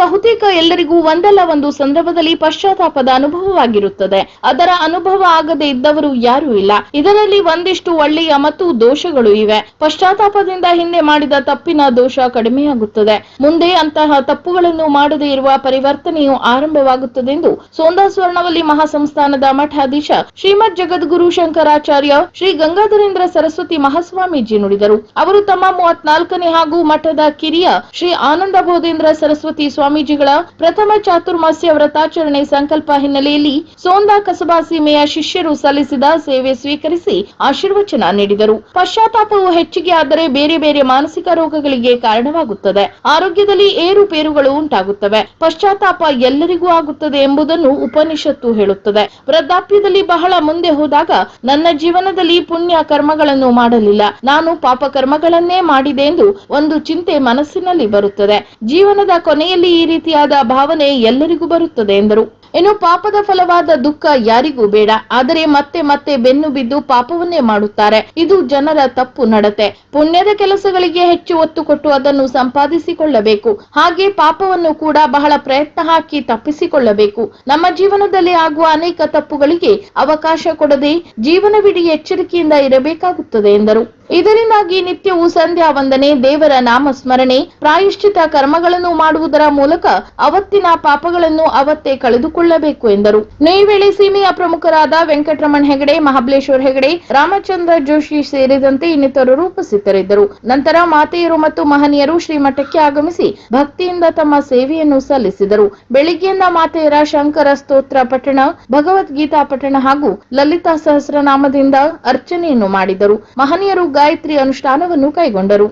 ಬಹುತೇಕ ಎಲ್ಲರಿಗೂ ಒಂದಲ್ಲ ಒಂದು ಸಂದರ್ಭದಲ್ಲಿ ಪಶ್ಚಾತ್ತಾಪದ ಅನುಭವವಾಗಿರುತ್ತದೆ. ಅದರ ಅನುಭವ ಆಗದೆ ಇದ್ದವರು ಯಾರೂ ಇಲ್ಲ. ಇದರಲ್ಲಿ ಒಂದಿಷ್ಟು ಒಳ್ಳೆಯ ಮತ್ತು ದೋಷಗಳು ಇವೆ. ಪಶ್ಚಾತ್ತಾಪದಿಂದ ಹಿಂದೆ ಮಾಡಿದ ತಪ್ಪಿನ ದೋಷ ಕಡಿಮೆಯಾಗುತ್ತದೆ. ಮುಂದೆ ಅಂತಹ ತಪ್ಪುಗಳನ್ನು ಮಾಡದೇ ಇರುವ ಪರಿವರ್ತನೆಯು ಆರಂಭವಾಗುತ್ತದೆಂದು ಸೋಂದಾ ಸ್ವರ್ಣವಲ್ಲಿ ಮಹಾಸಂಸ್ಥಾನದ ಮಠಾಧೀಶ ಶ್ರೀಮದ್ ಜಗದ್ಗುರು ಶಂಕರಾಚಾರ್ಯ ಶ್ರೀ ಗಂಗಾಧರೇಂದ್ರ ಸರಸ್ವತಿ ಮಹಾಸ್ವಾಮೀಜಿ ನುಡಿದರು. ಅವರು ತಮ್ಮ ಮೂವತ್ನಾಲ್ಕನೇ ಹಾಗೂ ಮಠದ ಕಿರಿಯ ಶ್ರೀ ಆನಂದ ಬೋಧೇಂದ್ರ ಸರಸ್ವತಿ ಸ್ವಾಮೀಜಿಗಳ ಪ್ರಥಮ ಚಾತುರ್ಮಾಸ್ಯ ವ್ರತಾಚರಣೆ ಸಂಕಲ್ಪ ಹಿನ್ನೆಲೆಯಲ್ಲಿ ಸೋಂದಾ ಕಸಬಾ ಸೀಮೆಯ ಶಿಷ್ಯರು ಸಲ್ಲಿಸಿದ ಸೇವೆ ಸ್ವೀಕರಿಸಿ ಆಶೀರ್ವಚನ ನೀಡಿದರು. ಪಶ್ಚಾತ್ತಾಪವು ಹೆಚ್ಚಿಗೆ ಆದರೆ ಬೇರೆ ಬೇರೆ ಮಾನಸಿಕ ರೋಗಗಳಿಗೆ ಕಾರಣವಾಗುತ್ತದೆ. ಆರೋಗ್ಯದಲ್ಲಿ ಏರುಪೇರುಗಳು ಉಂಟಾಗುತ್ತವೆ. ಪಶ್ಚಾತ್ತಾಪ ಎಲ್ಲರಿಗೂ ಆಗುತ್ತದೆ ಎಂಬುದನ್ನು ಉಪನಿಷತ್ತು ಹೇಳುತ್ತದೆ. ವೃದ್ಧಾಪ್ಯದಲ್ಲಿ ಬಹಳ ಮುಂದೆ ಹೋದಾಗ ನನ್ನ ಜೀವನದಲ್ಲಿ ಪುಣ್ಯ ಕರ್ಮಗಳನ್ನು ಮಾಡಲಿಲ್ಲ. ನಾನು ಪಾಪ ಕರ್ಮಗಳನ್ನೇ ಮಾಡಿದೆ ಎಂದು ಒಂದು ಚಿಂತೆ ಮನಸ್ಸಿನಲ್ಲಿ ಬರುತ್ತದೆ. ಜೀವನದ ಕೊನೆಯಲ್ಲಿ ಈ ರೀತಿಯಾದ ಭಾವನೆ ಎಲ್ಲರಿಗೂ ಬರುತ್ತದೆ ಎಂದರು. ಇನ್ನು ಪಾಪದ ಫಲವಾದ ದುಃಖ ಯಾರಿಗೂ ಬೇಡ. ಆದರೆ ಮತ್ತೆ ಮತ್ತೆ ಬೆನ್ನು ಬಿದ್ದು ಪಾಪವನ್ನೇ ಮಾಡುತ್ತಾರೆ. ಇದು ಜನರ ತಪ್ಪು ನಡತೆ. ಪುಣ್ಯದ ಕೆಲಸಗಳಿಗೆ ಹೆಚ್ಚು ಒತ್ತು ಕೊಟ್ಟು ಅದನ್ನು ಸಂಪಾದಿಸಿಕೊಳ್ಳಬೇಕು. ಹಾಗೆ ಪಾಪವನ್ನು ಕೂಡ ಬಹಳ ಪ್ರಯತ್ನ ಹಾಕಿ ತಪ್ಪಿಸಿಕೊಳ್ಳಬೇಕು. ನಮ್ಮ ಜೀವನದಲ್ಲಿ ಆಗುವ ಅನೇಕ ತಪ್ಪುಗಳಿಗೆ ಅವಕಾಶ ಕೊಡದೆ ಜೀವನವಿಡೀ ಎಚ್ಚರಿಕೆಯಿಂದ ಇರಬೇಕಾಗುತ್ತದೆ ಎಂದರು. ಇದರಿಂದಾಗಿ ನಿತ್ಯವೂ ಸಂಧ್ಯಾ ವಂದನೆ, ದೇವರ ನಾಮ ಸ್ಮರಣೆ ಪ್ರಾಯಶ್ಚಿತ ಕರ್ಮಗಳನ್ನು ಮಾಡುವುದರ ಮೂಲಕ ಅವತ್ತಿನ ಪಾಪಗಳನ್ನು ಅವತ್ತೇ ಕಳೆದುಕೊಳ್ಳಬೇಕು ಎಂದರು. ನೇವೇಳೆ ವೇಳೆ ಸೀಮೆಯ ಪ್ರಮುಖರಾದ ವೆಂಕಟರಮಣ ಹೆಗಡೆ, ಮಹಾಬಲೇಶ್ವರ ಹೆಗಡೆ, ರಾಮಚಂದ್ರ ಜೋಶಿ ಸೇರಿದಂತೆ ಇನ್ನಿತರರು ಉಪಸ್ಥಿತರಿದ್ದರು. ನಂತರ ಮಾತೆಯರು ಮತ್ತು ಮಹನೀಯರು ಶ್ರೀಮಠಕ್ಕೆ ಆಗಮಿಸಿ ಭಕ್ತಿಯಿಂದ ತಮ್ಮ ಸೇವೆಯನ್ನು ಸಲ್ಲಿಸಿದರು. ಬೆಳಿಗ್ಗೆಯಿಂದ ಮಾತೆಯರ ಶಂಕರ ಸ್ತೋತ್ರ ಪಠಣ, ಭಗವದ್ಗೀತಾ ಪಠಣ ಹಾಗೂ ಲಲಿತಾ ಸಹಸ್ರನಾಮದಿಂದ ಅರ್ಚನೆಯನ್ನು ಮಾಡಿದರು. ಮಹನೀಯರು ಗಾಯತ್ರಿ ಅನುಷ್ಠಾನವನ್ನು ಕೈಗೊಂಡರು.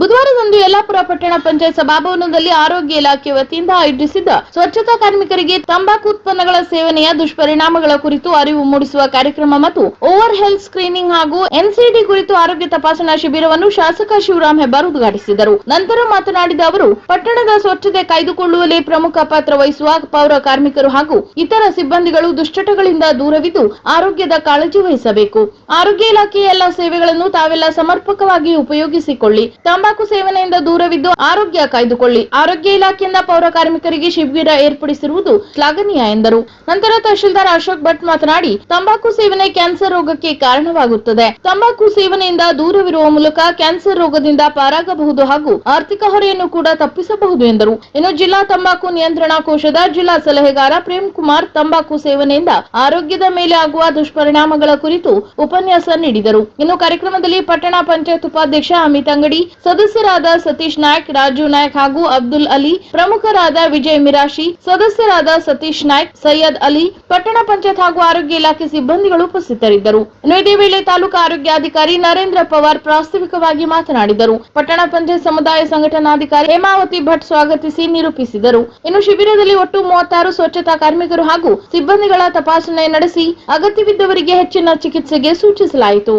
ಬುಧವಾರದಂದು ಯಲ್ಲಾಪುರ ಪಟ್ಟಣ ಪಂಚಾಯತ್ ಸಭಾಭವನದಲ್ಲಿ ಆರೋಗ್ಯ ಇಲಾಖೆ ವತಿಯಿಂದ ಆಯೋಜಿಸಿದ್ದ ಸ್ವಚ್ಛತಾ ಕಾರ್ಮಿಕರಿಗೆ ತಂಬಾಕು ಉತ್ಪನ್ನಗಳ ಸೇವನೆಯ ದುಷ್ಪರಿಣಾಮಗಳ ಕುರಿತು ಅರಿವು ಮೂಡಿಸುವ ಕಾರ್ಯಕ್ರಮ ಮತ್ತು ಓವರ್ ಹೆಲ್ತ್ ಸ್ಕ್ರೀನಿಂಗ್ ಹಾಗೂ ಎನ್ಸಿಡಿ ಕುರಿತು ಆರೋಗ್ಯ ತಪಾಸಣಾ ಶಿಬಿರವನ್ನು ಶಾಸಕ ಶಿವರಾಮ್ ಹೆಬ್ಬಾರ್ ಉದ್ಘಾಟಿಸಿದರು. ನಂತರ ಮಾತನಾಡಿದ ಅವರು, ಪಟ್ಟಣದ ಸ್ವಚ್ಛತೆ ಕಾಯ್ದುಕೊಳ್ಳುವಲ್ಲಿ ಪ್ರಮುಖ ಪಾತ್ರ ವಹಿಸುವ ಪೌರ ಕಾರ್ಮಿಕರು ಹಾಗೂ ಇತರ ಸಿಬ್ಬಂದಿಗಳು ದುಶ್ಚಟಗಳಿಂದ ದೂರವಿದ್ದು ಆರೋಗ್ಯದ ಕಾಳಜಿ ವಹಿಸಬೇಕು. ಆರೋಗ್ಯ ಇಲಾಖೆಯ ಎಲ್ಲ ಸೇವೆಗಳನ್ನು ತಾವೆಲ್ಲ ಸಮರ್ಪಕವಾಗಿ ಉಪಯೋಗಿಸಿಕೊಳ್ಳಿ. ತಂಬಾಕು ಸೇವನೆಯಿಂದ ದೂರವಿದ್ದು ಆರೋಗ್ಯ ಕಾಯ್ದುಕೊಳ್ಳಿ. ಆರೋಗ್ಯ ಇಲಾಖೆಯಿಂದ ಪೌರ ಕಾರ್ಮಿಕರಿಗೆ ಶಿಬಿರ ಏರ್ಪಡಿಸಿರುವುದು ಶ್ಲಾಘನೀಯ ಎಂದರು. ನಂತರ ತಹಶೀಲ್ದಾರ್ ಅಶೋಕ್ ಭಟ್ ಮಾತನಾಡಿ, ತಂಬಾಕು ಸೇವನೆ ಕ್ಯಾನ್ಸರ್ ರೋಗಕ್ಕೆ ಕಾರಣವಾಗುತ್ತದೆ. ತಂಬಾಕು ಸೇವನೆಯಿಂದ ದೂರವಿರುವ ಮೂಲಕ ಕ್ಯಾನ್ಸರ್ ರೋಗದಿಂದ ಪಾರಾಗಬಹುದು ಹಾಗೂ ಆರ್ಥಿಕ ಹೊರೆಯನ್ನು ಕೂಡ ತಪ್ಪಿಸಬಹುದು ಎಂದರು. ಇನ್ನು ಜಿಲ್ಲಾ ತಂಬಾಕು ನಿಯಂತ್ರಣ ಕೋಶದ ಜಿಲ್ಲಾ ಸಲಹೆಗಾರ ಪ್ರೇಮ್ ಕುಮಾರ್ ತಂಬಾಕು ಸೇವನೆಯಿಂದ ಆರೋಗ್ಯದ ಮೇಲೆ ಆಗುವ ದುಷ್ಪರಿಣಾಮಗಳ ಕುರಿತು ಉಪನ್ಯಾಸ ನೀಡಿದರು. ಇನ್ನು ಕಾರ್ಯಕ್ರಮದಲ್ಲಿ ಪಟ್ಟಣ ಪಂಚಾಯತ್ ಉಪಾಧ್ಯಕ್ಷ ಅಮಿತ್ ಅಂಗಡಿ ಸದಸ್ಯರಾದ ಸತೀಶ್ ನಾಯ್ಕ್, ರಾಜು ನಾಯ್ಕ್ ಹಾಗೂ ಅಬ್ದುಲ್ ಅಲಿ, ಪ್ರಮುಖರಾದ ವಿಜಯ್ ಮಿರಾಶಿ, ಸದಸ್ಯರಾದ ಸತೀಶ್ ನಾಯ್ಕ್, ಸೈಯದ್ ಅಲಿ, ಪಟ್ಟಣ ಪಂಚಾಯತ್ ಹಾಗೂ ಆರೋಗ್ಯ ಇಲಾಖೆ ಸಿಬ್ಬಂದಿಗಳು ಉಪಸ್ಥಿತರಿದ್ದರು. ಇದೇ ವೇಳೆ ತಾಲೂಕಾ ಆರೋಗ್ಯಾಧಿಕಾರಿ ನರೇಂದ್ರ ಪವಾರ್ ಪ್ರಾಸ್ತಾವಿಕವಾಗಿ ಮಾತನಾಡಿದರು. ಪಟ್ಟಣ ಪಂಚಾಯತ್ ಸಮುದಾಯ ಸಂಘಟನಾಧಿಕಾರಿ ಹೇಮಾವತಿ ಭಟ್ ಸ್ವಾಗತಿಸಿ ನಿರೂಪಿಸಿದರು. ಇನ್ನು ಶಿಬಿರದಲ್ಲಿ ಒಟ್ಟು ಮೂವತ್ತಾರು ಸ್ವಚ್ಛತಾ ಕಾರ್ಮಿಕರು ಹಾಗೂ ಸಿಬ್ಬಂದಿಗಳ ತಪಾಸಣೆ ನಡೆಸಿ ಅಗತ್ಯವಿದ್ದವರಿಗೆ ಹೆಚ್ಚಿನ ಚಿಕಿತ್ಸೆಗೆ ಸೂಚಿಸಲಾಯಿತು.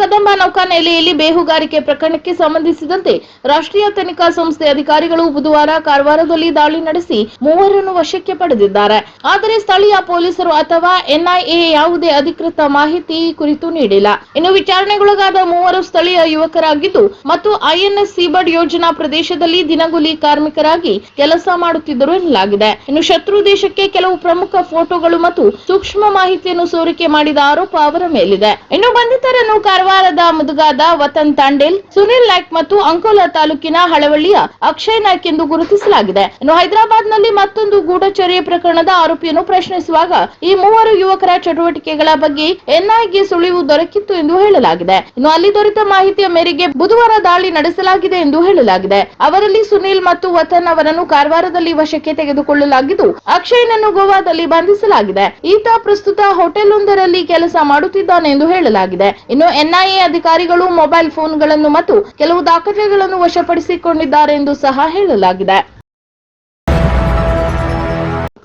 ಕದಂಬ ನೌಕಾನೆಲೆಯಲ್ಲಿ ಬೇಹುಗಾರಿಕೆ ಪ್ರಕರಣಕ್ಕೆ ಸಂಬಂಧಿಸಿದಂತೆ ರಾಷ್ಟ್ರೀಯ ತನಿಖಾ ಸಂಸ್ಥೆ ಅಧಿಕಾರಿಗಳು ಬುಧವಾರ ಕಾರವಾರದಲ್ಲಿ ದಾಳಿ ನಡೆಸಿ ಮೂವರನ್ನು ವಶಕ್ಕೆ ಪಡೆದಿದ್ದಾರೆ. ಆದರೆ ಸ್ಥಳೀಯ ಪೊಲೀಸರು ಅಥವಾ ಎನ್ಐಎ ಯಾವುದೇ ಅಧಿಕೃತ ಮಾಹಿತಿ ಕುರಿತು ನೀಡಿಲ್ಲ. ಇನ್ನು ವಿಚಾರಣೆಗೊಳಗಾದ ಮೂವರು ಸ್ಥಳೀಯ ಯುವಕರಾಗಿದ್ದು ಮತ್ತು ಐಎನ್ಎಸ್ ಸೀಬರ್ಡ್ ಯೋಜನಾ ಪ್ರದೇಶದಲ್ಲಿ ದಿನಗೂಲಿ ಕಾರ್ಮಿಕರಾಗಿ ಕೆಲಸ ಮಾಡುತ್ತಿದ್ದರು ಎನ್ನಲಾಗಿದೆ. ಇನ್ನು ಶತ್ರು ದೇಶಕ್ಕೆ ಕೆಲವು ಪ್ರಮುಖ ಫೋಟೋಗಳು ಮತ್ತು ಸೂಕ್ಷ್ಮ ಮಾಹಿತಿಯನ್ನು ಸೋರಿಕೆ ಮಾಡಿದ ಆರೋಪ ಅವರ ಮೇಲಿದೆ. ಇನ್ನು ಬಂಧಿತರನ್ನು ಕಾರವಾರದ ಮುದುಗಾದ ವತನ್ ತಾಂಡೇಲ್, ಸುನಿಲ್ ನಾಯ್ಕ್ ಮತ್ತು ಅಂಕೋಲಾ ತಾಲೂಕಿನ ಹಳವಳ್ಳಿಯ ಅಕ್ಷಯ್ ನಾಯ್ಕ್ ಎಂದು ಗುರುತಿಸಲಾಗಿದೆ. ಇನ್ನು ಹೈದರಾಬಾದ್ನಲ್ಲಿ ಮತ್ತೊಂದು ಗೂಢಚರ್ಯೆ ಪ್ರಕರಣದ ಆರೋಪಿಯನ್ನು ಪ್ರಶ್ನಿಸುವಾಗ ಈ ಮೂವರು ಯುವಕರ ಚಟುವಟಿಕೆಗಳ ಬಗ್ಗೆ ಎನ್ಐಗೆ ಸುಳಿವು ದೊರಕಿತ್ತು ಎಂದು ಹೇಳಲಾಗಿದೆ. ಇನ್ನು ಅಲ್ಲಿ ದೊರೆತ ಮಾಹಿತಿಯ ಮೇರೆಗೆ ಬುಧವಾರ ದಾಳಿ ನಡೆಸಲಾಗಿದೆ ಎಂದು ಹೇಳಲಾಗಿದೆ. ಅವರಲ್ಲಿ ಸುನಿಲ್ ಮತ್ತು ವತನ್ ಅವರನ್ನು ಕಾರವಾರದಲ್ಲಿ ವಶಕ್ಕೆ ತೆಗೆದುಕೊಳ್ಳಲಾಗಿದ್ದು, ಅಕ್ಷಯ್ನನ್ನು ಗೋವಾದಲ್ಲಿ ಬಂಧಿಸಲಾಗಿದೆ. ಈತ ಪ್ರಸ್ತುತ ಹೋಟೆಲ್ ಒಂದರಲ್ಲಿ ಕೆಲಸ ಮಾಡುತ್ತಿದ್ದಾನೆ ಎಂದು ಹೇಳಲಾಗಿದೆ. ಇನ್ನು ಎನ್ಐಎ ಅಧಿಕಾರಿಗಳು ಮೊಬೈಲ್ ಫೋನ್ಗಳನ್ನು ಮತ್ತು ಕೆಲವು ದಾಖಲೆಗಳನ್ನು ವಶಪಡಿಸಿಕೊಂಡಿದ್ದಾರೆ ಎಂದು ಸಹ ಹೇಳಲಾಗಿದೆ.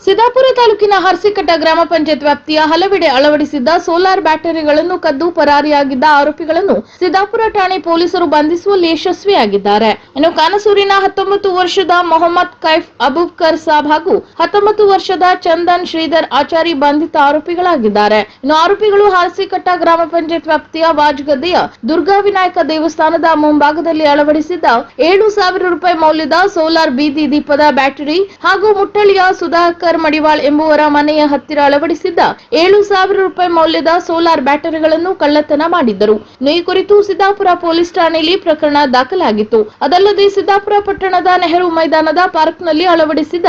ಸಿದ್ದಾಪುರ ತಾಲೂಕಿನ ಹರ್ಸಿಕಟ್ಟ ಗ್ರಾಮ ಪಂಚಾಯತ್ ವ್ಯಾಪ್ತಿಯ ಹಲವೆಡೆ ಅಳವಡಿಸಿದ್ದ ಸೋಲಾರ್ ಬ್ಯಾಟರಿಗಳನ್ನು ಕದ್ದು ಪರಾರಿಯಾಗಿದ್ದ ಆರೋಪಿಗಳನ್ನು ಸಿದ್ದಾಪುರ ಠಾಣೆ ಪೊಲೀಸರು ಬಂಧಿಸುವಲ್ಲಿ ಯಶಸ್ವಿಯಾಗಿದ್ದಾರೆ. ಇನ್ನು ಕಾನಸೂರಿನ ಹತ್ತೊಂಬತ್ತು ವರ್ಷದ ಮೊಹಮ್ಮದ್ ಕೈಫ್ ಅಬುಬ್ಕರ್ ಸಾಬ್ ಹಾಗೂ ಹತ್ತೊಂಬತ್ತು ವರ್ಷದ ಚಂದನ್ ಶ್ರೀಧರ್ ಆಚಾರಿ ಬಂಧಿತ ಆರೋಪಿಗಳಾಗಿದ್ದಾರೆ. ಇನ್ನು ಆರೋಪಿಗಳು ಹರ್ಸಿಕಟ್ಟ ಗ್ರಾಮ ಪಂಚಾಯತ್ ವ್ಯಾಪ್ತಿಯ ವಾಜ್ಗದ್ದೆಯ ದುರ್ಗಾ ವಿನಾಯಕ ದೇವಸ್ಥಾನದ ಮುಂಭಾಗದಲ್ಲಿ ಅಳವಡಿಸಿದ್ದ ಏಳು ಸಾವಿರ ರೂಪಾಯಿ ಮೌಲ್ಯದ ಸೋಲಾರ್ ಬೀದಿ ದೀಪದ ಬ್ಯಾಟರಿ ಹಾಗೂ ಮುಟ್ಟಳಿಯ ಸುಧಾಕರ್ ಮಡಿವಾಳ್ ಎಂಬುವರ ಮನೆಯ ಹತ್ತಿರ ಅಳವಡಿಸಿದ್ದ ಏಳು ಸಾವಿರ ರೂಪಾಯಿ ಮೌಲ್ಯದ ಸೋಲಾರ್ ಬ್ಯಾಟರಿಗಳನ್ನು ಕಳ್ಳತನ ಮಾಡಿದ್ದರು. ಈ ಕುರಿತು ಸಿದ್ದಾಪುರ ಪೊಲೀಸ್ ಠಾಣೆಯಲ್ಲಿ ಪ್ರಕರಣ ದಾಖಲಾಗಿತ್ತು. ಅದಲ್ಲದೆ ಸಿದ್ದಾಪುರ ಪಟ್ಟಣದ ನೆಹರು ಮೈದಾನದ ಪಾರ್ಕ್ನಲ್ಲಿ ಅಳವಡಿಸಿದ್ದ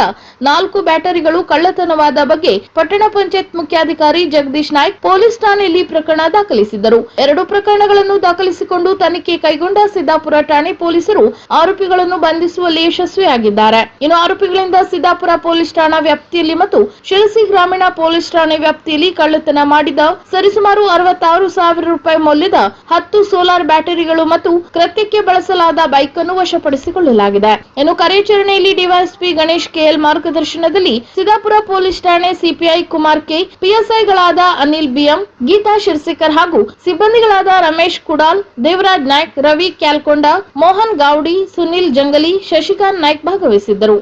ನಾಲ್ಕು ಬ್ಯಾಟರಿಗಳು ಕಳ್ಳತನವಾದ ಬಗ್ಗೆ ಪಟ್ಟಣ ಪಂಚಾಯತ್ ಮುಖ್ಯಾಧಿಕಾರಿ ಜಗದೀಶ್ ನಾಯ್ಕ್ ಪೊಲೀಸ್ ಠಾಣೆಯಲ್ಲಿ ಪ್ರಕರಣ ದಾಖಲಿಸಿದ್ದರು. ಎರಡು ಪ್ರಕರಣಗಳನ್ನು ದಾಖಲಿಸಿಕೊಂಡು ತನಿಖೆ ಕೈಗೊಂಡ ಸಿದ್ದಾಪುರ ಠಾಣೆ ಪೊಲೀಸರು ಆರೋಪಿಗಳನ್ನು ಬಂಧಿಸುವಲ್ಲಿ ಯಶಸ್ವಿಯಾಗಿದ್ದಾರೆ. ಇನ್ನು ಆರೋಪಿಗಳಿಂದ ಸಿದ್ದಾಪುರ ಪೊಲೀಸ್ ಠಾಣಾ ವ್ಯಾಪ್ತಿಯಲ್ಲಿ ಮತ್ತು ಶಿರಸಿ ಗ್ರಾಮೀಣ ಪೊಲೀಸ್ ಠಾಣೆ ವ್ಯಾಪ್ತಿಯಲ್ಲಿ ಕಳ್ಳತನ ಮಾಡಿದ ಸರಿಸುಮಾರು ಅರವತ್ತಾರು ಸಾವಿರ ರೂಪಾಯಿ ಮೌಲ್ಯದ ಹತ್ತು ಸೋಲಾರ್ ಬ್ಯಾಟರಿಗಳು ಮತ್ತು ಕೃತ್ಯಕ್ಕೆ ಬಳಸಲಾದ ಬೈಕ್ ಅನ್ನು ವಶಪಡಿಸಿಕೊಳ್ಳಲಾಗಿದೆ. ಇನ್ನು ಕಾರ್ಯಾಚರಣೆಯಲ್ಲಿ ಡಿವೈಎಸ್ಪಿ ಗಣೇಶ್ ಕೆಎಲ್ ಮಾರ್ಗದರ್ಶನದಲ್ಲಿ ಸಿದ್ದಾಪುರ ಪೊಲೀಸ್ ಠಾಣೆ ಸಿಪಿಐ ಕುಮಾರ್ ಕೆ, ಪಿಎಸ್ಐಗಳಾದ ಅನಿಲ್ ಬಿಎಂ, ಗೀತಾ ಶಿರ್ಸಿಕರ್ ಹಾಗೂ ಸಿಬ್ಬಂದಿಗಳಾದ ರಮೇಶ್ ಕುಡಾಲ್, ದೇವರಾಜ್ ನಾಯ್ಕ್, ರವಿ ಕ್ಯಾಲ್ಕೊಂಡ, ಮೋಹನ್ ಗೌಡಿ ಸುನಿಲ್ ಜಂಗಲಿ, ಶಶಿಕಾಂತ್ ನಾಯ್ಕ್ ಭಾಗವಹಿಸಿದ್ದರು.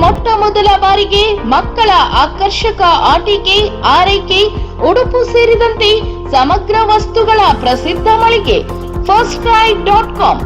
ಮೊಟ್ಟ ಮೊದಲ ಬಾರಿಗೆ ಮಕ್ಕಳ ಆಕರ್ಷಕ ಆಟಿಕೆ, ಆರೈಕೆ, ಉಡುಪು ಸೇರಿದಂತೆ ಸಮಗ್ರ ವಸ್ತುಗಳ ಪ್ರಸಿದ್ಧ ಮಳಿಗೆ ಫಸ್ಟ್ ಕ್ರೈ ಡಾಟ್ ಕಾಮ್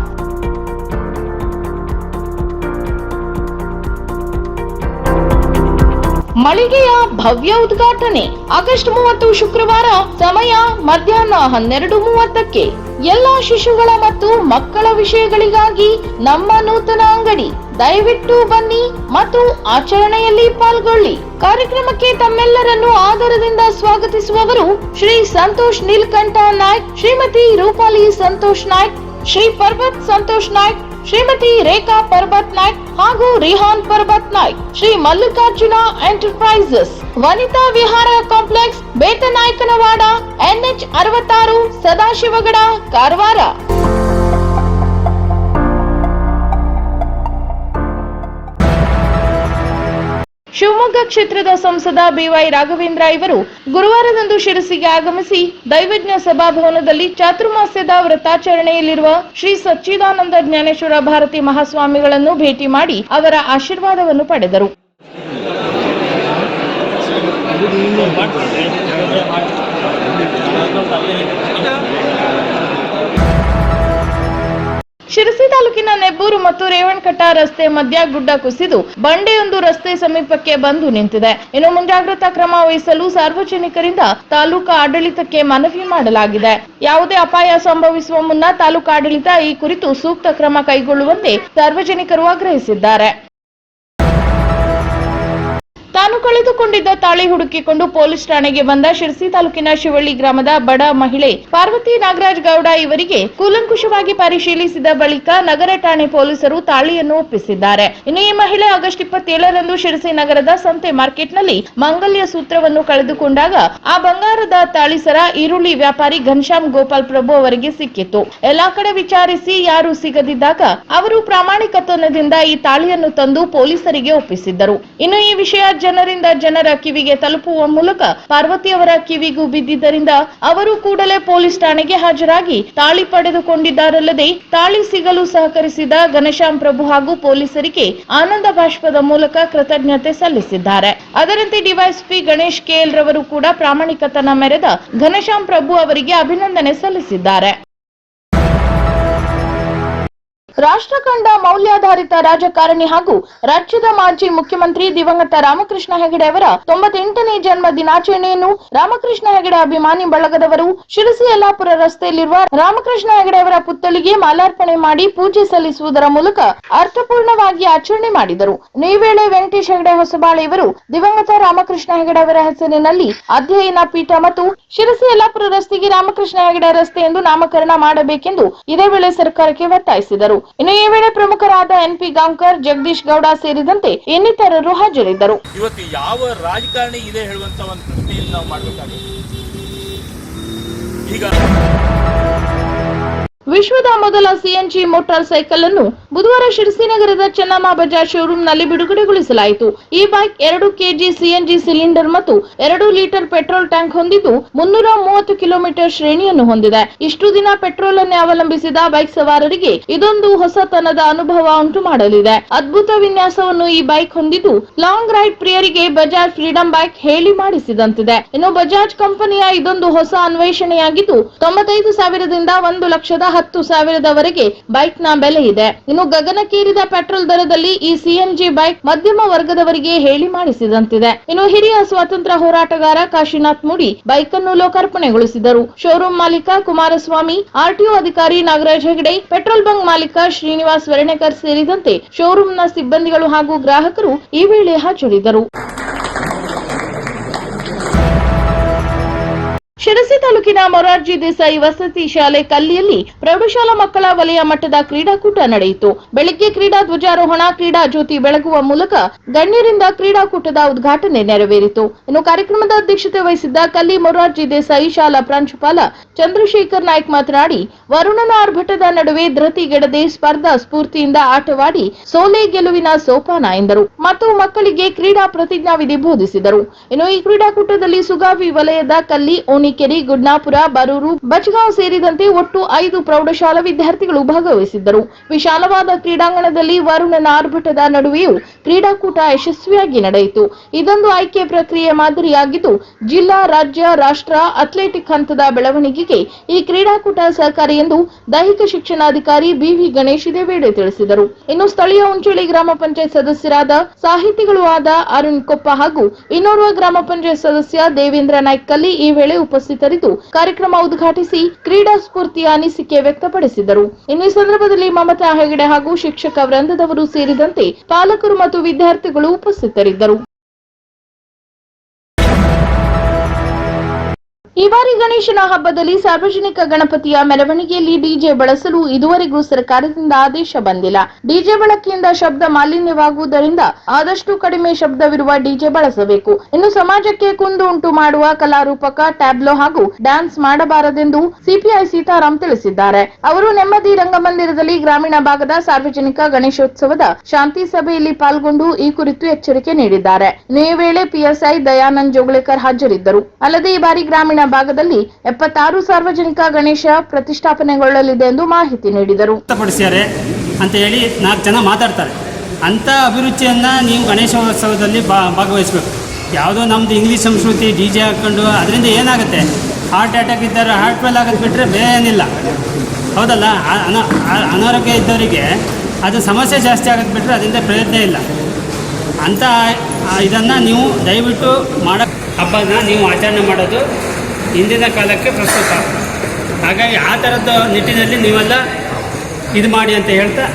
ಮಳಿಗೆಯ ಭವ್ಯ ಉದ್ಘಾಟನೆ. ಆಗಸ್ಟ್ ಮೂವತ್ತು ಶುಕ್ರವಾರ ಸಮಯ ಮಧ್ಯಾಹ್ನ ಹನ್ನೆರಡು ಮೂವತ್ತಕ್ಕೆ. ಎಲ್ಲಾ ಶಿಶುಗಳ ಮತ್ತು ಮಕ್ಕಳ ವಿಷಯಗಳಿಗಾಗಿ ನಮ್ಮ ನೂತನ ಅಂಗಡಿ. ದಯವಿಟ್ಟು ಬನ್ನಿ ಮತ್ತು ಆಚರಣೆಯಲ್ಲಿ ಪಾಲ್ಗೊಳ್ಳಿ. ಕಾರ್ಯಕ್ರಮಕ್ಕೆ ತಮ್ಮೆಲ್ಲರನ್ನು ಆದರದಿಂದ ಸ್ವಾಗತಿಸುವವರು ಶ್ರೀ ಸಂತೋಷ್ ನೀಲ್ಕಂಠ ನಾಯ್ಕ್, ಶ್ರೀಮತಿ ರೂಪಾಲಿ ಸಂತೋಷ್ ನಾಯ್ಕ್, ಶ್ರೀ ಪರ್ವತ್ ಸಂತೋಷ್ ನಾಯ್ಕ್ ಶ್ರೀಮತಿ ರೇಖಾ ಪರ್ಬತ್ ನಾಯ್ಕ್ ಹಾಗೂ ರಿಹಾನ್ ಪರ್ಬತ್ ನಾಯ್ಕ್, ಶ್ರೀ ಮಲ್ಲಿಕಾರ್ಜುನ ಎಂಟರ್ಪ್ರೈಸಸ್, ವನಿತಾ ವಿಹಾರ ಕಾಂಪ್ಲೆಕ್ಸ್ ಬೇತನಾಯಕನವಾಡ ಎನ್ಎಚ್ ಅರವತ್ತಾರು, ಸದಾಶಿವಗಡ, ಕಾರವಾರ. ಕ್ಷೇತ್ರದ ಸಂಸದ ಬಿವೈ ರಾಘವೇಂದ್ರ ಇವರು ಗುರುವಾರದಂದು ಶಿರಸಿಗೆ ಆಗಮಿಸಿ ದೈವಜ್ಞ ಸಭಾಭವನದಲ್ಲಿ ಚಾತುರ್ಮಾಸ್ಯದ ವ್ರತಾಚರಣೆಯಲ್ಲಿರುವ ಶ್ರೀ ಸಚ್ಚಿದಾನಂದ ಜ್ಞಾನೇಶ್ವರ ಭಾರತಿ ಮಹಾಸ್ವಾಮಿಗಳನ್ನು ಭೇಟಿ ಮಾಡಿ ಅವರ ಆಶೀರ್ವಾದವನ್ನು ಪಡೆದರು. ತಾಲೂಕಿನ ನೆಬ್ಬೂರು ಮತ್ತು ರೇವಣಕಟ್ಟ ರಸ್ತೆ ಮಧ್ಯ ಗುಡ್ಡ ಕುಸಿದು ಬಂಡೆಯೊಂದು ರಸ್ತೆ ಸಮೀಪಕ್ಕೆ ಬಂದು ನಿಂತಿದೆ. ಇನ್ನು ಮುಂಜಾಗ್ರತಾ ಕ್ರಮ ವಹಿಸಲು ಸಾರ್ವಜನಿಕರಿಂದ ತಾಲೂಕು ಆಡಳಿತಕ್ಕೆ ಮನವಿ ಮಾಡಲಾಗಿದೆ. ಯಾವುದೇ ಅಪಾಯ ಸಂಭವಿಸುವ ಮುನ್ನ ತಾಲೂಕು ಆಡಳಿತ ಈ ಕುರಿತು ಸೂಕ್ತ ಕ್ರಮ ಕೈಗೊಳ್ಳುವಂತೆ ಸಾರ್ವಜನಿಕರು ಆಗ್ರಹಿಸಿದ್ದಾರೆ. ತಾನು ಕಳೆದುಕೊಂಡಿದ್ದ ತಾಳಿ ಹುಡುಕಿಕೊಂಡು ಪೊಲೀಸ್ ಠಾಣೆಗೆ ಬಂದ ಶಿರಸಿ ತಾಲೂಕಿನ ಶಿವಳ್ಳಿ ಗ್ರಾಮದ ಬಡ ಮಹಿಳೆ ಪಾರ್ವತಿ ನಾಗರಾಜ್ ಗೌಡ ಇವರಿಗೆ ಕೂಲಂಕುಷವಾಗಿ ಪರಿಶೀಲಿಸಿದ ಬಳಿಕ ನಗರ ಠಾಣೆ ಪೊಲೀಸರು ತಾಳಿಯನ್ನು ಒಪ್ಪಿಸಿದ್ದಾರೆ. ಇನ್ನು ಈ ಮಹಿಳೆ ಆಗಸ್ಟ್ ಇಪ್ಪತ್ತೇಳರಂದು ಶಿರಸಿ ನಗರದ ಸಂತೆ ಮಾರ್ಕೆಟ್ನಲ್ಲಿ ಮಂಗಲ್ಯ ಸೂತ್ರವನ್ನು ಕಳೆದುಕೊಂಡಾಗ ಆ ಬಂಗಾರದ ತಾಳಿಸರ ಈರುಳ್ಳಿ ವ್ಯಾಪಾರಿ ಘನಶ್ಯಾಮ್ ಗೋಪಾಲ್ ಪ್ರಭು ಅವರಿಗೆ ಸಿಕ್ಕಿತ್ತು. ಎಲ್ಲಾ ಕಡೆ ವಿಚಾರಿಸಿ ಯಾರು ಸಿಗದಿದ್ದಾಗ ಅವರು ಪ್ರಾಮಾಣಿಕತನದಿಂದ ಈ ತಾಳಿಯನ್ನು ತಂದು ಪೊಲೀಸರಿಗೆ ಒಪ್ಪಿಸಿದ್ದರು. ಇನ್ನು ಈ ವಿಷಯ ಜನರಿಂದ ಜನರ ಕಿವಿಗೆ ತಲುಪುವ ಮೂಲಕ ಪಾರ್ವತಿಯವರ ಕಿವಿಗೂ ಬಿದ್ದಿದ್ದರಿಂದ ಅವರು ಕೂಡಲೇ ಪೊಲೀಸ್ ಠಾಣೆಗೆ ಹಾಜರಾಗಿ ತಾಳಿ ಪಡೆದುಕೊಂಡಿದ್ದಾರಲ್ಲದೆ ತಾಳಿ ಸಿಗಲು ಸಹಕರಿಸಿದ ಘನಶ್ಯಾಮ್ ಪ್ರಭು ಹಾಗೂ ಪೊಲೀಸರಿಗೆ ಆನಂದ ಬಾಷ್ಪದ ಮೂಲಕ ಕೃತಜ್ಞತೆ ಸಲ್ಲಿಸಿದ್ದಾರೆ. ಅದರಂತೆ ಡಿವೈಎಸ್ಪಿ ಗಣೇಶ್ ಕೆಎಲ್ ರವರು ಕೂಡ ಪ್ರಾಮಾಣಿಕತನ ಮೆರೆದ ಘನಶ್ಯಾಮ್ ಪ್ರಭು ಅವರಿಗೆ ಅಭಿನಂದನೆ ಸಲ್ಲಿಸಿದ್ದಾರೆ. ರಾಷ್ಟ್ರ ಕಂಡ ಮೌಲ್ಯಾಧಾರಿತ ರಾಜಕಾರಣಿ ಹಾಗೂ ರಾಜ್ಯದ ಮಾಜಿ ಮುಖ್ಯಮಂತ್ರಿ ದಿವಂಗತ ರಾಮಕೃಷ್ಣ ಹೆಗಡೆ ಅವರ ತೊಂಬತ್ತೆಂಟನೇ ಜನ್ಮ ದಿನಾಚರಣೆಯನ್ನು ರಾಮಕೃಷ್ಣ ಹೆಗಡೆ ಅಭಿಮಾನಿ ಬಳಗದವರು ಶಿರಸಿ ಯಲ್ಲಾಪುರ ರಸ್ತೆಯಲ್ಲಿರುವ ರಾಮಕೃಷ್ಣ ಹೆಗಡೆ ಅವರ ಪುತ್ಥಳಿಗೆ ಮಾಲಾರ್ಪಣೆ ಮಾಡಿ ಪೂಜೆ ಸಲ್ಲಿಸುವುದರ ಮೂಲಕ ಅರ್ಥಪೂರ್ಣವಾಗಿ ಆಚರಣೆ ಮಾಡಿದರು. ಈ ವೇಳೆ ವೆಂಕಟೇಶ್ ಹೆಗಡೆ ಹೊಸಬಾಳೆ ಇವರು ದಿವಂಗತ ರಾಮಕೃಷ್ಣ ಹೆಗಡೆ ಅವರ ಹೆಸರಿನಲ್ಲಿ ಅಧ್ಯಯನ ಪೀಠ ಮತ್ತು ಶಿರಸಿ ಯಲ್ಲಾಪುರ ರಸ್ತೆಗೆ ರಾಮಕೃಷ್ಣ ಹೆಗಡೆ ರಸ್ತೆ ಎಂದು ನಾಮಕರಣ ಮಾಡಬೇಕೆಂದು ಇದೇ ವೇಳೆ ಸರ್ಕಾರಕ್ಕೆ ಒತ್ತಾಯಿಸಿದರು. ಇನ್ನು ಈ ವೇಳೆ ಪ್ರಮುಖರಾದ ಎನ್ ಪಿ ಗಾಂಕರ್ ಜಗದೀಶ್ ಗೌಡ ಸೇರಿದಂತೆ ಇನ್ನಿತರರು ಹಾಜರಿದ್ದರು. ಇವತ್ತು ಯಾವ ರಾಜಕಾರಣಿ ಇದೆ ಹೇಳುವಂತ ಒಂದು ಪ್ರಶ್ನೆಯನ್ನು ನಾವು ಮಾಡಬೇಕಾಗಿದೆ. ಈಗ ವಿಶ್ವದ ಮೊದಲ ಸಿಎನ್ಜಿ ಮೋಟಾರ್ ಸೈಕಲ್ ಅನ್ನು ಬುಧವಾರ ಶಿರಸಿನಗರದ ಚೆನ್ನಮ್ಮ ಬಜಾಜ್ ಶೋರೂಮ್ನಲ್ಲಿ ಬಿಡುಗಡೆಗೊಳಿಸಲಾಯಿತು. ಈ ಬೈಕ್ ಎರಡು ಕೆಜಿ ಸಿಎನ್ಜಿ ಸಿಲಿಂಡರ್ ಮತ್ತು ಎರಡು ಲೀಟರ್ ಪೆಟ್ರೋಲ್ ಟ್ಯಾಂಕ್ ಹೊಂದಿದ್ದು ಮುನ್ನೂರ ಮೂವತ್ತು ಕಿಲೋಮೀಟರ್ ಶ್ರೇಣಿಯನ್ನು ಹೊಂದಿದೆ. ಇಷ್ಟು ದಿನ ಪೆಟ್ರೋಲ್ ಅನ್ನೇ ಅವಲಂಬಿಸಿದ ಬೈಕ್ ಸವಾರರಿಗೆ ಇದೊಂದು ಹೊಸತನದ ಅನುಭವ ಉಂಟು ಮಾಡಲಿದೆ. ಅದ್ಭುತ ವಿನ್ಯಾಸವನ್ನು ಈ ಬೈಕ್ ಹೊಂದಿದ್ದು ಲಾಂಗ್ ರೈಡ್ ಪ್ರಿಯರಿಗೆ ಬಜಾಜ್ ಫ್ರೀಡಂ ಬೈಕ್ ಹೇಳಿ ಮಾಡಿಸಿದಂತಿದೆ. ಇನ್ನು ಬಜಾಜ್ ಕಂಪನಿಯ ಇದೊಂದು ಹೊಸ ಅನ್ವೇಷಣೆಯಾಗಿದ್ದು ತೊಂಬತ್ತೈದು ಸಾವಿರದಿಂದ ಒಂದು ಲಕ್ಷದ ಹತ್ತು ಸಾವಿರದವರೆಗೆ ಬೈಕ್ನ ಬೆಲೆ ಇದೆ. ಇನ್ನು ಗಗನಕ್ಕೇರಿದ ಪೆಟ್ರೋಲ್ ದರದಲ್ಲಿ ಈ ಸಿಎನ್ಜಿ ಬೈಕ್ ಮಧ್ಯಮ ವರ್ಗದವರಿಗೆ ಹೇಳಿ ಮಾಡಿಸಿದಂತಿದೆ. ಇನ್ನು ಹಿರಿಯ ಸ್ವಾತಂತ್ರ್ಯ ಹೋರಾಟಗಾರ ಕಾಶಿನಾಥ್ ಮುಡಿ ಬೈಕ್ ಅನ್ನು ಲೋಕಾರ್ಪಣೆಗೊಳಿಸಿದರು. ಶೋರೂಮ್ ಮಾಲೀಕ ಕುಮಾರಸ್ವಾಮಿ ಆರ್ಟಿಒ ಅಧಿಕಾರಿ ನಾಗರಾಜ್ ಹೆಗಡೆ, ಪೆಟ್ರೋಲ್ ಬಂಕ್ ಮಾಲೀಕ ಶ್ರೀನಿವಾಸ್ ವರ್ಣೇಕರ್ ಸೇರಿದಂತೆ ಶೋರೂಮ್ನ ಸಿಬ್ಬಂದಿಗಳು ಹಾಗೂ ಗ್ರಾಹಕರು ಈ ವೇಳೆ ಹಾಜರಿದ್ದರು. ಶಿರಸಿ ತಾಲೂಕಿನ ಮೊರಾರ್ಜಿ ದೇಸಾಯಿ ವಸತಿ ಶಾಲೆ ಕಲ್ಲಿಯಲ್ಲಿ ಪ್ರೌಢಶಾಲಾ ಮಕ್ಕಳ ವಲಯ ಮಟ್ಟದ ಕ್ರೀಡಾಕೂಟ ನಡೆಯಿತು. ಬೆಳಿಗ್ಗೆ ಕ್ರೀಡಾ ಧ್ವಜಾರೋಹಣ, ಕ್ರೀಡಾ ಜ್ಯೋತಿ ಬೆಳಗುವ ಮೂಲಕ ಗಣ್ಯರಿಂದ ಕ್ರೀಡಾಕೂಟದ ಉದ್ಘಾಟನೆ ನೆರವೇರಿತು. ಇನ್ನು ಕಾರ್ಯಕ್ರಮದ ಅಧ್ಯಕ್ಷತೆ ವಹಿಸಿದ್ದ ಕಲ್ಲಿ ಮೊರಾರ್ಜಿ ದೇಸಾಯಿ ಶಾಲಾ ಪ್ರಾಂಶುಪಾಲ ಚಂದ್ರಶೇಖರ್ ನಾಯ್ಕ್ ಮಾತನಾಡಿ, ವರುಣನ ಆರ್ಭಟದ ನಡುವೆ ಧೃತಿಗೆಡದೆ ಸ್ಪರ್ಧಾ ಸ್ಫೂರ್ತಿಯಿಂದ ಆಟವಾಡಿ ಸೋಲೆ ಗೆಲುವಿನ ಸೋಪಾನ ಎಂದರು. ಮತ್ತು ಮಕ್ಕಳಿಗೆ ಕ್ರೀಡಾ ಪ್ರತಿಜ್ಞಾವಿಧಿ ಬೋಧಿಸಿದರು. ಇನ್ನು ಈ ಕ್ರೀಡಾಕೂಟದಲ್ಲಿ ಸುಗಾವಿ ವಲಯದ ಕಲ್ಲಿ ಓಣಿಕೆರೆ ಗುಡ್ನಾಪುರ ಬರೂರು ಬಚ್ಗಾಂವ್ ಸೇರಿದಂತೆ ಒಟ್ಟು ಐದು ಪ್ರೌಢಶಾಲಾ ವಿದ್ಯಾರ್ಥಿಗಳು ಭಾಗವಹಿಸಿದ್ದರು. ವಿಶಾಲವಾದ ಕ್ರೀಡಾಂಗಣದಲ್ಲಿ ವರುಣನ ಆರ್ಭಟದ ನಡುವೆಯೂ ಕ್ರೀಡಾಕೂಟ ಯಶಸ್ವಿಯಾಗಿ ನಡೆಯಿತು. ಇದೊಂದು ಆಯ್ಕೆ ಪ್ರಕ್ರಿಯೆ ಮಾದರಿಯಾಗಿದ್ದು, ಜಿಲ್ಲಾ, ರಾಜ್ಯ, ರಾಷ್ಟ್ರ, ಅಥ್ಲೆಟಿಕ್ ಹಂತದ ಬೆಳವಣಿಗೆಗೆ ಈ ಕ್ರೀಡಾಕೂಟ ಸಹಕಾರಿ ಎಂದು ದೈಹಿಕ ಶಿಕ್ಷಣಾಧಿಕಾರಿ ಬಿವಿ ಗಣೇಶ್ ಇದೇ ವೇಳೆ ತಿಳಿಸಿದರು. ಇನ್ನು ಸ್ಥಳೀಯ ಉಂಚೋಳಿ ಗ್ರಾಮ ಪಂಚಾಯತ್ ಸದಸ್ಯರಾದ ಸಾಹಿತಿಗಳು ಆದ ಅರುಣ್ ಕೊಪ್ಪ ಹಾಗೂ ಇನ್ನೋರ್ವ ಗ್ರಾಮ ಪಂಚಾಯತ್ ಸದಸ್ಯ ದೇವೇಂದ್ರ ನಾಯ್ಕಲ್ಲಿ ಈ ವೇಳೆ ಉಪಸ್ಥಿತರಿದ್ದು ಕಾರ್ಯಕ್ರಮ ಉದ್ಘಾಟಿಸಿ ಕ್ರೀಡಾ ಸ್ಫೂರ್ತಿಯ ಅನಿಸಿಕೆ ವ್ಯಕ್ತಪಡಿಸಿದರು. ಇನ್ನು ಈ ಸಂದರ್ಭದಲ್ಲಿ ಮಮತಾ ಹೆಗಡೆ ಹಾಗೂ ಶಿಕ್ಷಕ ವೃಂದದವರು ಸೇರಿದಂತೆ ಪಾಲಕರು ಮತ್ತು ವಿದ್ಯಾರ್ಥಿಗಳು ಉಪಸ್ಥಿತರಿದ್ದರು. ಈ ಬಾರಿ ಗಣೇಶನ ಹಬ್ಬದಲ್ಲಿ ಸಾರ್ವಜನಿಕ ಗಣಪತಿಯ ಮೆರವಣಿಗೆಯಲ್ಲಿ ಡಿಜೆ ಬಳಸಲು ಇದುವರೆಗೂ ಸರ್ಕಾರದಿಂದ ಆದೇಶ ಬಂದಿಲ್ಲ. ಡಿಜೆ ಬಳಕೆಯಿಂದ ಶಬ್ದ ಮಾಲಿನ್ಯವಾಗುವುದರಿಂದ ಆದಷ್ಟು ಕಡಿಮೆ ಶಬ್ದವಿರುವ ಡಿಜೆ ಬಳಸಬೇಕು. ಇನ್ನು ಸಮಾಜಕ್ಕೆ ಕುಂದು ಉಂಟು ಮಾಡುವ ಕಲಾರೂಪಕ, ಟ್ಯಾಬ್ಲೋ ಹಾಗೂ ಡ್ಯಾನ್ಸ್ ಮಾಡಬಾರದೆಂದು ಸಿಪಿಐ ಸೀತಾರಾಮ್ ತಿಳಿಸಿದ್ದಾರೆ. ಅವರು ನೆಮ್ಮದಿ ರಂಗಮಂದಿರದಲ್ಲಿ ಗ್ರಾಮೀಣ ಭಾಗದ ಸಾರ್ವಜನಿಕ ಗಣೇಶೋತ್ಸವದ ಶಾಂತಿ ಸಭೆಯಲ್ಲಿ ಪಾಲ್ಗೊಂಡು ಈ ಕುರಿತು ಎಚ್ಚರಿಕೆ ನೀಡಿದ್ದಾರೆ. ಈ ವೇಳೆ ಪಿಎಸ್ಐ ದಯಾನಂದ್ ಜೋಗಳೇಕರ್ ಹಾಜರಿದ್ದರು. ಅಲ್ಲದೆ ಈ ಬಾರಿ ಗ್ರಾಮೀಣ ಭಾಗದಲ್ಲಿ ಎಪ್ಪತ್ತಾರು ಸಾರ್ವಜನಿಕ ಗಣೇಶ ಪ್ರತಿಷ್ಠಾಪನೆಗೊಳ್ಳಲಿದೆ ಎಂದು ಮಾಹಿತಿ ನೀಡಿದರು. ವ್ಯಕ್ತಪಡಿಸಿದ್ದಾರೆ ಅಂತ ಹೇಳಿ ನಾಲ್ಕು ಜನ ಮಾತಾಡ್ತಾರೆ. ಅಂಥ ಅಭಿರುಚಿಯನ್ನು ನೀವು ಗಣೇಶೋತ್ಸವದಲ್ಲಿ ಬಾ ಭಾಗವಹಿಸಬೇಕು. ಯಾವುದೋ ನಮ್ದು ಇಂಗ್ಲಿಷ್ ಸಂಸ್ಕೃತಿ ಡಿ ಜೆ ಹಾಕ್ಕೊಂಡು ಅದರಿಂದ ಏನಾಗುತ್ತೆ? ಹಾರ್ಟ್ ಅಟ್ಯಾಕ್ ಇದ್ದಾರೆ ಹಾರ್ಟ್ ಫೇಲ್ ಆಗೋದು ಬಿಟ್ಟರೆ ಬೇರೆ ಏನಿಲ್ಲ. ಹೌದಲ್ಲ? ಅನಾರೋಗ್ಯ ಇದ್ದವರಿಗೆ ಅದು ಸಮಸ್ಯೆ ಜಾಸ್ತಿ ಆಗೋದು ಬಿಟ್ಟರೆ ಅದರಿಂದ ಪ್ರಯತ್ನ ಇಲ್ಲ. ಅಂಥ ಇದನ್ನು ನೀವು ದಯವಿಟ್ಟು ಮಾಡೋ, ಹಬ್ಬನ ನೀವು ಆಚರಣೆ ಮಾಡೋದು ಇಂದಿನ ಕಾಲಕ್ಕೆ ಪ್ರಸ್ತುತ. ಹಾಗಾಗಿ ಆ ಥರದ ನಿಟ್ಟಿನಲ್ಲಿ ನೀವೆಲ್ಲ ಇದು ಮಾಡಿ ಅಂತ ಹೇಳ್ತಾ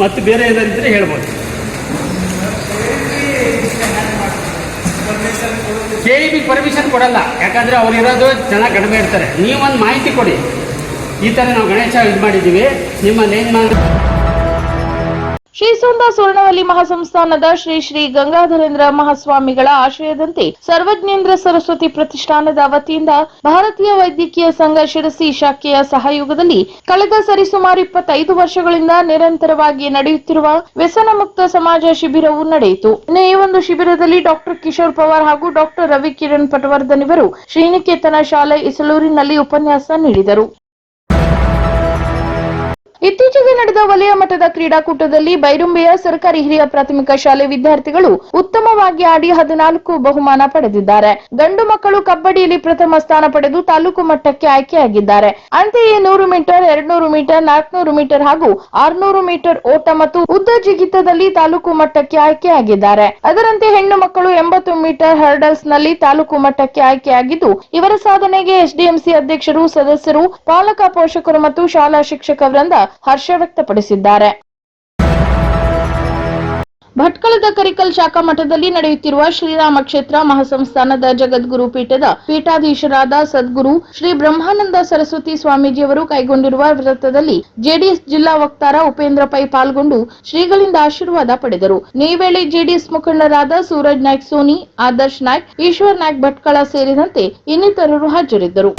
ಮತ್ತು ಬೇರೆ ಏನಾರಿದ್ದರೆ ಹೇಳ್ಬೋದು. ಕೆ ಇ ಬಿ ಪರ್ಮಿಷನ್ ಕೊಡಲ್ಲ. ಯಾಕಂದರೆ ಅವ್ರು ಇರೋದು ಜನ ಕಡಿಮೆ ಇರ್ತಾರೆ. ನೀವೊಂದು ಮಾಹಿತಿ ಕೊಡಿ. ಈ ಥರ ನಾವು ಗಣೇಶ ಇದು ಮಾಡಿದ್ದೀವಿ. ನಿಮ್ಮ ಮಾಡಿ ಶ್ರೀ ಸುಂದ ಸ್ವರ್ಣವಲ್ಲಿ ಮಹಾಸಂಸ್ಥಾನದ ಶ್ರೀ ಶ್ರೀ ಗಂಗಾಧರೇಂದ್ರ ಮಹಾಸ್ವಾಮಿಗಳ ಆಶಯದಂತೆ ಸರ್ವಜ್ಞೇಂದ್ರ ಸರಸ್ವತಿ ಪ್ರತಿಷ್ಠಾನದ ವತಿಯಿಂದ ಭಾರತೀಯ ವೈದ್ಯಕೀಯ ಸಂಘ ಶಿರಸಿ ಶಾಖೆಯ ಸಹಯೋಗದಲ್ಲಿ ಕಳೆದ ಸರಿಸುಮಾರು ಇಪ್ಪತ್ತೈದು ವರ್ಷಗಳಿಂದ ನಿರಂತರವಾಗಿ ನಡೆಯುತ್ತಿರುವ ವ್ಯಸನ ಮುಕ್ತ ಸಮಾಜ ಶಿಬಿರವು ನಡೆಯಿತು. ಈ ಒಂದು ಶಿಬಿರದಲ್ಲಿ ಡಾಕ್ಟರ್ ಕಿಶೋರ್ ಪವಾರ್ ಹಾಗೂ ಡಾಕ್ಟರ್ ರವಿ ಕಿರಣ್ ಪಟವರ್ಧನ್ ಇವರು ಶ್ರೀನಿಕೇತನ ಶಾಲೆ ಇಸಲೂರಿನಲ್ಲಿ ಉಪನ್ಯಾಸ ನೀಡಿದರು. ಇತ್ತೀಚೆಗೆ ನಡೆದ ವಲಯ ಮಟ್ಟದ ಕ್ರೀಡಾಕೂಟದಲ್ಲಿ ಬೈರುಂಬೆಯ ಸರ್ಕಾರಿ ಹಿರಿಯ ಪ್ರಾಥಮಿಕ ಶಾಲೆ ವಿದ್ಯಾರ್ಥಿಗಳು ಉತ್ತಮವಾಗಿ ಆಡಿ ಹದಿನಾಲ್ಕು ಬಹುಮಾನ ಪಡೆದಿದ್ದಾರೆ. ಗಂಡು ಮಕ್ಕಳು ಕಬಡ್ಡಿಯಲ್ಲಿ ಪ್ರಥಮ ಸ್ಥಾನ ಪಡೆದು ತಾಲೂಕು ಮಟ್ಟಕ್ಕೆ ಆಯ್ಕೆಯಾಗಿದ್ದಾರೆ. ಅಂತೆಯೇ ನೂರು ಮೀಟರ್, ಎರಡ್ನೂರು ಮೀಟರ್, ನಾಲ್ಕುನೂರು ಮೀಟರ್ ಹಾಗೂ ಆರ್ನೂರು ಮೀಟರ್ ಓಟ ಮತ್ತು ಉದ್ದ ಜಿಗಿತದಲ್ಲಿ ತಾಲೂಕು ಮಟ್ಟಕ್ಕೆ ಆಯ್ಕೆಯಾಗಿದ್ದಾರೆ. ಅದರಂತೆ ಹೆಣ್ಣು ಮಕ್ಕಳು ಎಂಬತ್ತು ಮೀಟರ್ ಹರ್ಡಲ್ಸ್ನಲ್ಲಿ ತಾಲೂಕು ಮಟ್ಟಕ್ಕೆ ಆಯ್ಕೆಯಾಗಿದ್ದು, ಇವರ ಸಾಧನೆಗೆ ಎಸ್ಡಿಎಂಸಿ ಅಧ್ಯಕ್ಷರು, ಸದಸ್ಯರು, ಪಾಲಕ ಪೋಷಕರು ಮತ್ತು ಶಾಲಾ ಶಿಕ್ಷಕ ವೃಂದ ಹರ್ಷ ವ್ಯಕ್ತಪಡಿಸಿದ್ದಾರೆ. ಭಟ್ಕಳದ ಕರಿಕಲ್ ಶಾಖಾ ಮಠದಲ್ಲಿ ನಡೆಯುತ್ತಿರುವ ಶ್ರೀರಾಮ ಕ್ಷೇತ್ರ ಮಹಾಸಂಸ್ಥಾನದ ಜಗದ್ಗುರು ಪೀಠದ ಪೀಠಾಧೀಶರಾದ ಸದ್ಗುರು ಶ್ರೀ ಬ್ರಹ್ಮಾನಂದ ಸರಸ್ವತಿ ಸ್ವಾಮೀಜಿಯವರು ಕೈಗೊಂಡಿರುವ ವ್ರತದಲ್ಲಿ ಜೆಡಿಎಸ್ ಜಿಲ್ಲಾ ವಕ್ತಾರ ಉಪೇಂದ್ರ ಪೈ ಪಾಲ್ಗೊಂಡು ಶ್ರೀಗಳಿಂದ ಆಶೀರ್ವಾದ ಪಡೆದರು. ಈ ಜೆಡಿಎಸ್ ಮುಖಂಡರಾದ ಸೂರಜ್ ನಾಯ್ಕ್, ಸೋನಿ, ಆದರ್ಶ್ ನಾಯ್ಕ್, ಈಶ್ವರ್ ನಾಯ್ಕ್ ಭಟ್ಕಳ ಸೇರಿದಂತೆ ಇನ್ನಿತರರು ಹಾಜರಿದ್ದರು.